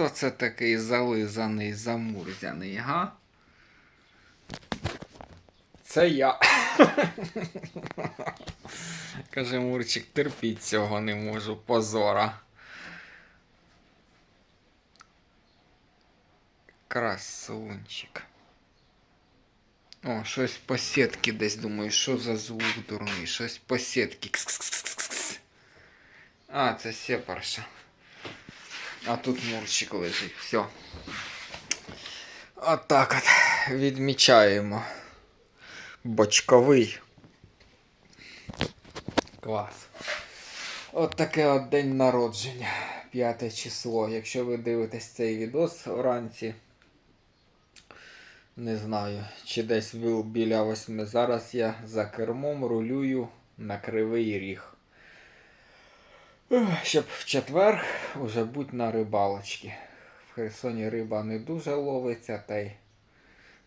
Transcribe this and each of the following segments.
хто це такий зализаний, замурзяний, га? Це я. Каже Мурчик, терпіть цього не можу, позора. Красунчик. О, щось по сітки десь думаю, що за звук дурний, щось по сітки. Кс-кс-кс-кс-кс. А, це сепарша. А тут мурчик лежить. Все. Отак от. Відмічаємо. Бочковий. Клас. От таке от день народження. П'яте число. Якщо ви дивитесь цей відос вранці. Не знаю, чи десь ви біля восьми. Зараз я за кермом рулюю на кривий ріг. Щоб в четвер уже бути на рибалочці. В Херсоні риба не дуже ловиться, та й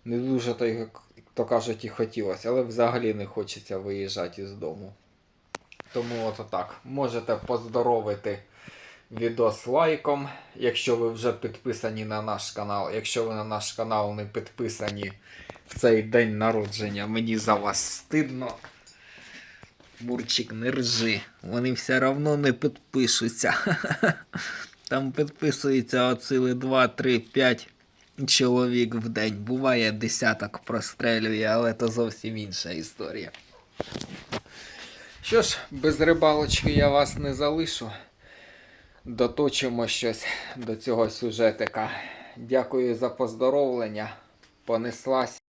не дуже, то, як то кажуть, і хотілося, але взагалі не хочеться виїжджати із дому. Тому от так. Можете поздоровити відос лайком, якщо ви вже підписані на наш канал. Якщо ви на наш канал не підписані в цей день народження, мені за вас стидно. Мурчик, не ржи. Вони все одно не підпишуться. Там підписується от сили 2, 3, 5 чоловік в день. Буває десяток прострелює, але то зовсім інша історія. Що ж, без рибалочки я вас не залишу. Доточимо щось до цього сюжетика. Дякую за поздоровлення. Понеслась.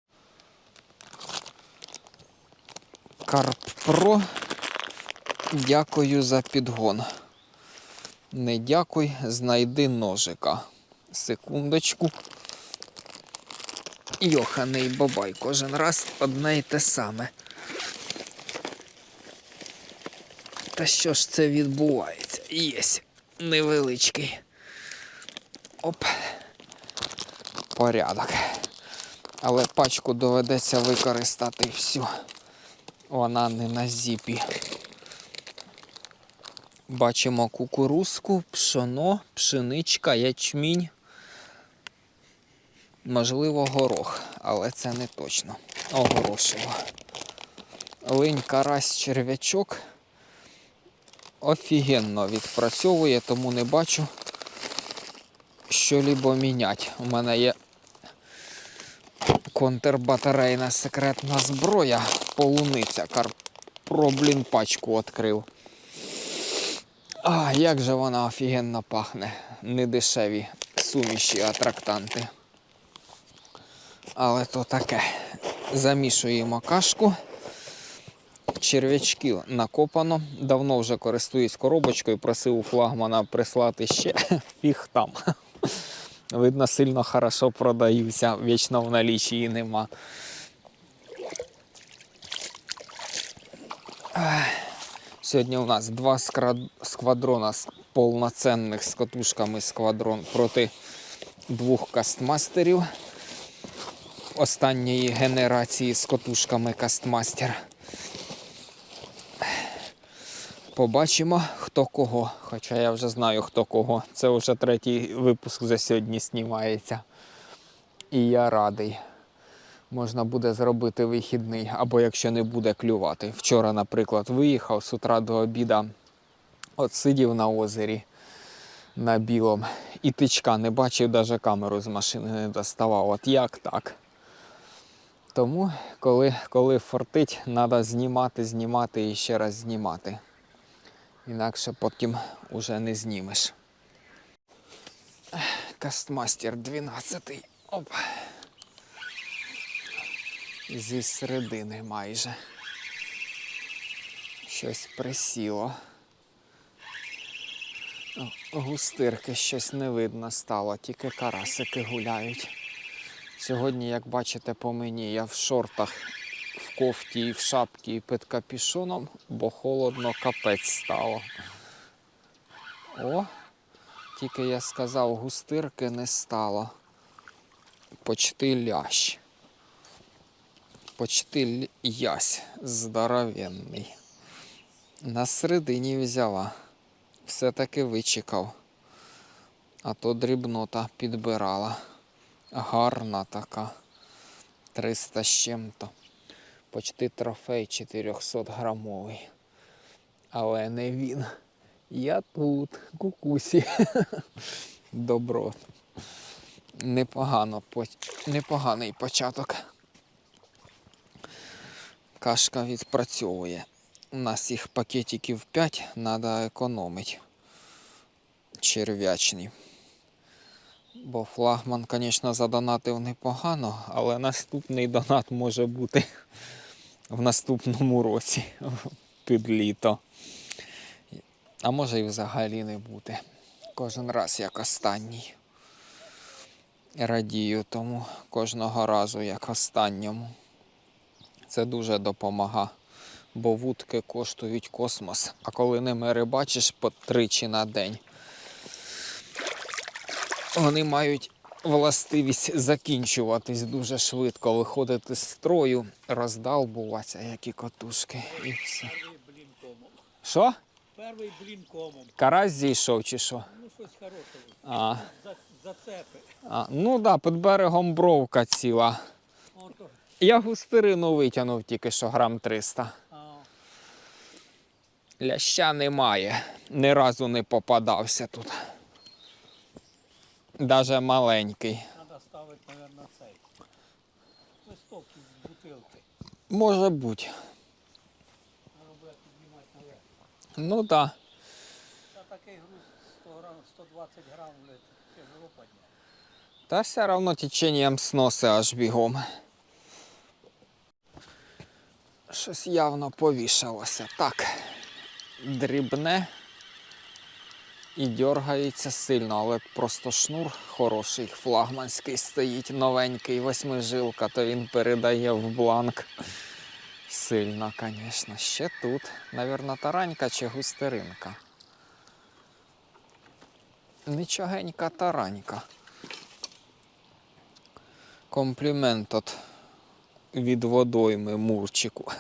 Карпро. Дякую за підгон. Не дякуй, знайди ножика. Секундочку. Йоханий бабай, кожен раз одне й те саме. Та що ж це відбувається? Єсь невеличкий. Оп. Порядок. Але пачку доведеться використати всю. Вона не на зіпі. Бачимо кукурузку, пшоно, пшеничка, ячмінь. Можливо, горох, але це не точно. Огорошило. Линь, карась, черв'ячок офігенно відпрацьовує, тому не бачу, що лібо міняти. У мене є контрбатарейна секретна зброя, полуниця. Карпро, блін, пачку відкрив. А, як же вона офігенно пахне. Недешеві суміші атрактанти. Але то таке. Замішуємо кашку. Черв'ячків накопано. Давно вже користуюсь коробочкою, просив у флагмана прислати ще фіг там. Видно, сильно хорошо продаються, вічно в налічії нема. Сьогодні у нас два сквадрона повноцінних з катушками сквадрон проти двох кастмастерів останньої генерації з котушками кастмастер. Побачимо, хто кого. Хоча я вже знаю, хто кого. Це вже третій випуск за сьогодні знімається. І я радий. Можна буде зробити вихідний, або якщо не буде клювати. Вчора, наприклад, виїхав з утра до обіда, от сидів на озері на білом і тичка не бачив, навіть камеру з машини не доставав. От як так? Тому, коли, коли фортить, треба знімати, знімати і ще раз знімати. Інакше потім уже не знімеш. Кастмастер 12. Оп. Зі середини майже. Щось присіло. Густирки щось не видно стало, тільки карасики гуляють. Сьогодні, як бачите по мені, я в шортах, в кофті в шапці і під капюшоном, бо холодно капець стало. О, тільки я сказав, густирки не стало. Почти лящ. Почти ясь здоровенний. На середині взяла. Все-таки вичекав. А то дрібнота підбирала. Гарна така. 300 з чим-то. Почти трофей 400 грамовий. Але не він. Я тут, кукусі. Добро. Непогано, непоганий початок. Кашка відпрацьовує. У нас їх пакетиків 5, треба економити. Черв'ячний. Бо флагман, звісно, задонатив непогано, але наступний донат може бути в наступному році під літо. А може і взагалі не бути. Кожен раз як останній. Радію тому кожного разу як останньому. Це дуже допомагає, бо вудки коштують космос, а коли ними рибачиш по тричі на день, вони мають властивість закінчуватись дуже швидко, виходити з строю, роздалбуватися, як і котушки, і все. Що? Перший блін комом. Карась зійшов чи що? Ну щось хороше. А, зацепи. а, ну так, да, під берегом бровка ціла. Ото, Я густерину витягнув тільки що грам 300. Ляща немає. Ні разу не попадався тут. Даже маленький. треба ставити, мабуть, цей. Листок із бутилки. Може бути. Треба буде піднімати наверх. Ну так. Та такий груз 100 грам, 120 грам. Тяжело підняти. Та все одно теченням сноси аж бігом. Щось явно повішалося. Так. Дрібне і дергається сильно, але просто шнур хороший, флагманський стоїть, новенький, восьмижилка, то він передає в бланк. Сильно, звісно. Ще тут. Навірно, таранька чи густеринка. Нічогенька таранька. Комплімент от від водойми Мурчику.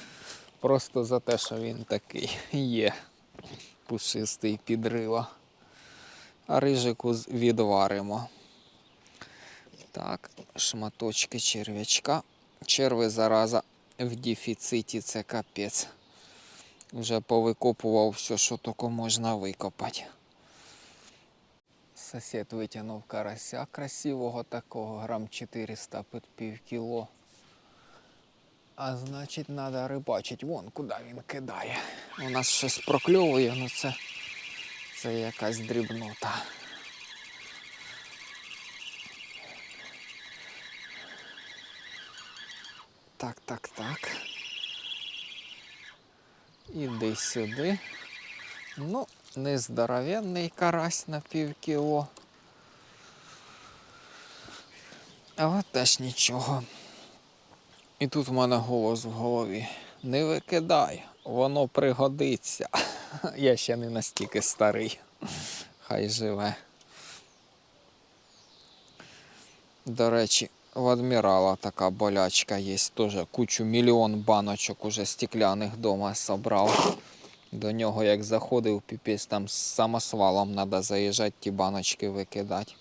Просто за те, що він такий є. Пушистий підрила. А рижику відваримо. Так, шматочки черв'ячка. Черви зараза в дефіциті це капець. Вже повикопував все, що тільки можна викопати. Сосед витягнув карася красивого такого, грам 400 під пів кіло. А значить, треба рибачити. Вон куди він кидає. У нас щось прокльовує, ну це, це якась дрібнота. Так, так, так. Іди сюди. Ну, не здоровенний карась на пів кіло. Але теж нічого. І тут в мене голос в голові. Не викидай, воно пригодиться. Я ще не настільки старий. Хай живе. До речі, в адмірала така болячка є. Теж кучу мільйон баночок уже стекляних дома собрав. До нього як заходив, піпець там з самосвалом треба заїжджати, ті баночки викидати.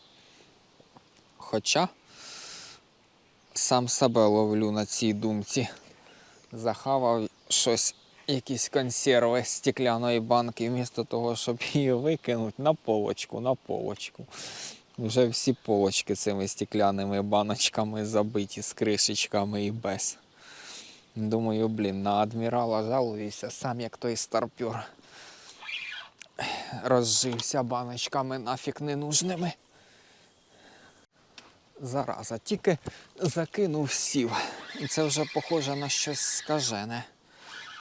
Хоча сам себе ловлю на цій думці. Захавав щось, якісь консерви з стекляної банки, вмісто того, щоб її викинути на полочку, на полочку. Вже всі полочки цими стеклянними баночками забиті з кришечками і без. Думаю, блін, на адмірала жалуюся, сам як той старпер. Розжився баночками нафіг ненужними. Зараза, тільки закинув сів. І це вже похоже на щось скажене.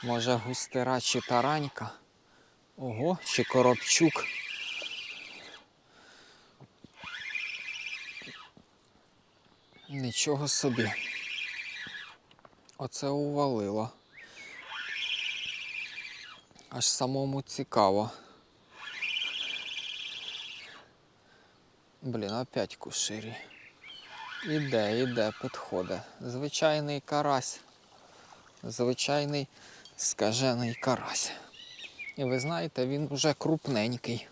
Може, густера чи таранька. Ого, чи коробчук. Нічого собі. Оце увалило. Аж самому цікаво. Блін, опять куширі. Іде, іде, підходить. Звичайний карась. Звичайний скажений карась. І ви знаєте, він вже крупненький.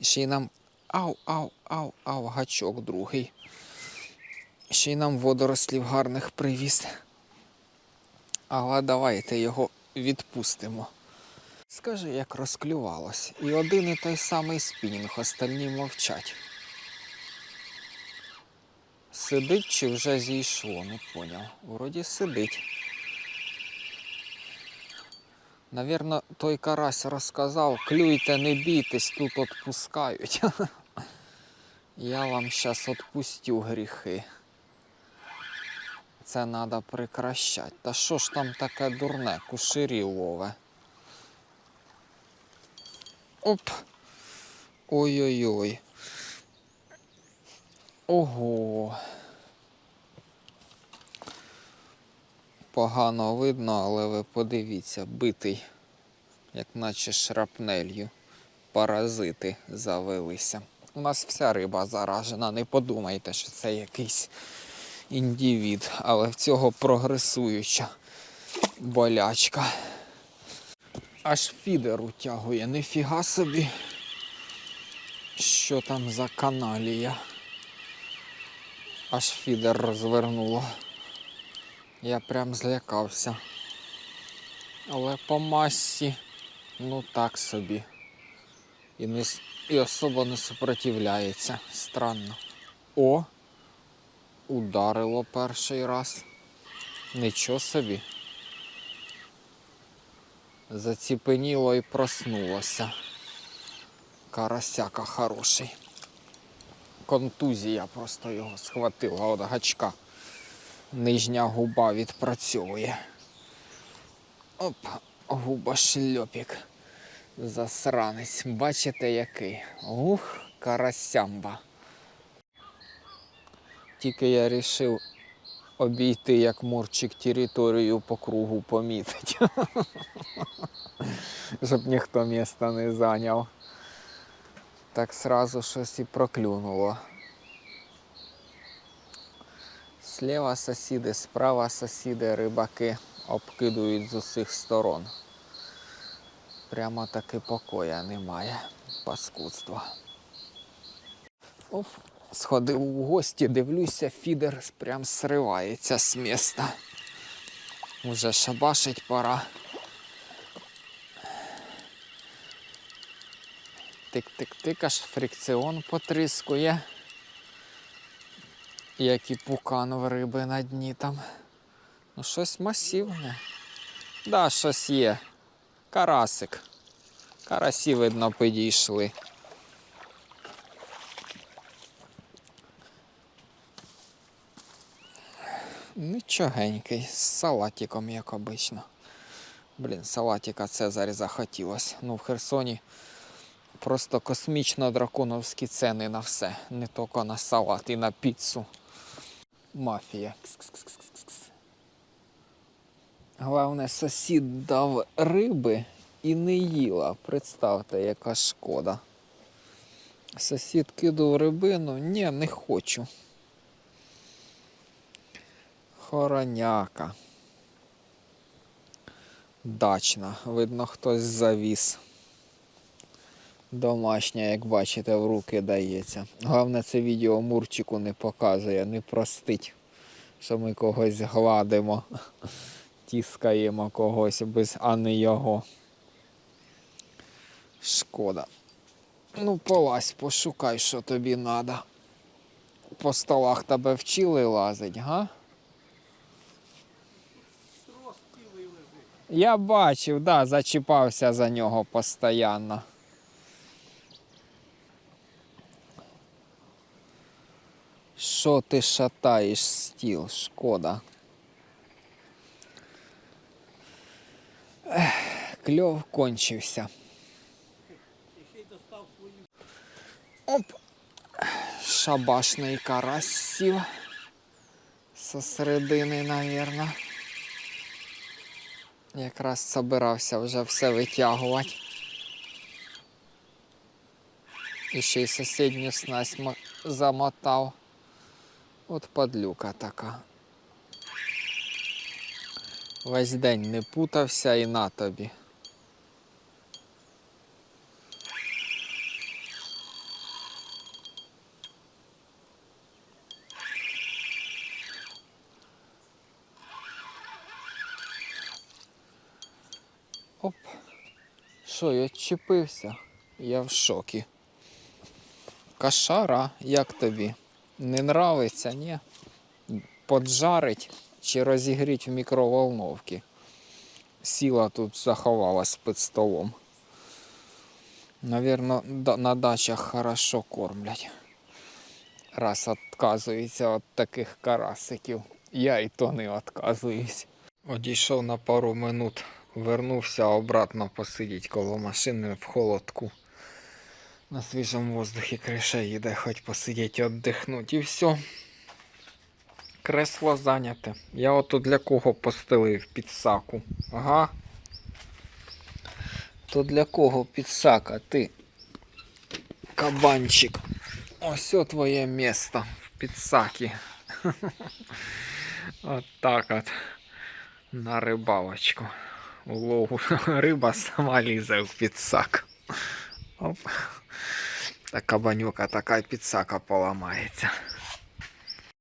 Ще й нам Ау, ау, ау, ау, гачок другий. Ще й нам водорослів гарних привіз. Але давайте його відпустимо. Скажи, як розклювалось. І один і той самий спінінг, остальні мовчать. Сидить чи вже зійшло, не поняв. Вроді сидить. Навірно, той карась розказав, клюйте, не бійтесь, тут отпускають. Я вам щас отпустю гріхи. Це треба прикращати. Та що ж там таке дурне, куширі лове. Оп. Ой-ой-ой. Ого. Погано видно, але ви подивіться, битий, як наче шрапнелью. Паразити завелися. У нас вся риба заражена, не подумайте, що це якийсь індивід, але в цього прогресуюча болячка. Аж фідер утягує, ніфіга собі. Що там за каналія? Аж фідер розвернуло. Я прям злякався. Але по масі, ну так собі. І, не, і особо не супротивляється. Странно. О! Ударило перший раз. Нічого собі. Заціпеніло і проснулося. Карасяка хороший. Контузія просто його схватила от гачка. Нижня губа відпрацьовує. Оп, губа шльопік. Засранець. Бачите який? Ух, карасямба. Тільки я рішив обійти як мурчик територію по кругу помітить. Щоб ніхто міста не зайняв. Так сразу щось і проклюнуло. Слева сусіди, справа сусіди, рибаки обкидують з усіх сторон. Прямо таки покоя немає. Паскудства. Оп, сходив у гості, дивлюся, фідер прям сривається з міста. Уже шабашить пора. Тик-тик-тик, аж фрикціон потріскує. Як в риби на дні там. Ну, щось масивне. Да, щось є. Карасик. Карасі, видно, підійшли. Нічогенький, з салатиком, як обично. Блін, салатика Цезарі захотілось. Ну, в Херсоні просто космічно драконовські ціни на все. Не тільки на салат і на піцу. Мафія. Кс-кс-кс-кс-кс. Головне, сусід дав риби і не їла. Представте, яка шкода. Сусід кидав рибину, ні, не хочу. Хороняка. Дачна. Видно, хтось завіз. Домашня, як бачите, в руки дається. Головне, це відео Мурчику не показує, не простить, що ми когось гладимо, тіскаємо когось без, а не його. Шкода. Ну, полазь, пошукай, що тобі треба. По столах тебе вчили лазить, га? Я бачив, да, зачіпався за нього постійно. Що ти шатаєш стіл, шкода. Ех, Кльов кончився. Оп. Шабашний карась сів. Со середини, навірно. Якраз собирався вже все витягувати. І ще й сусідню снасть замотав. От падлюка така. Весь день не путався і на тобі. Оп, що я чіпився? Я в шокі. Кашара, як тобі? Не нравиться, ні? Поджарить чи розігріть в мікроволновці? Сіла тут заховалась під столом. Навірно, на дачах хорошо кормлять. Раз відказується від таких карасиків. Я і то не відказуюсь. Одійшов на пару минут, вернувся обратно посидіть коло машини в холодку. На свіжому воздухі криша їде, хоч посидіть, віддихнуть і все. Кресло зайняте. Я ото для кого постелив підсаку. Ага. То для кого підсака, ти? Кабанчик. Ось твоє місто в підсакі. От так от. На рибалочку. Улову. Риба сама лізе в підсак. Оп. Та кабанюка така підсака поламається.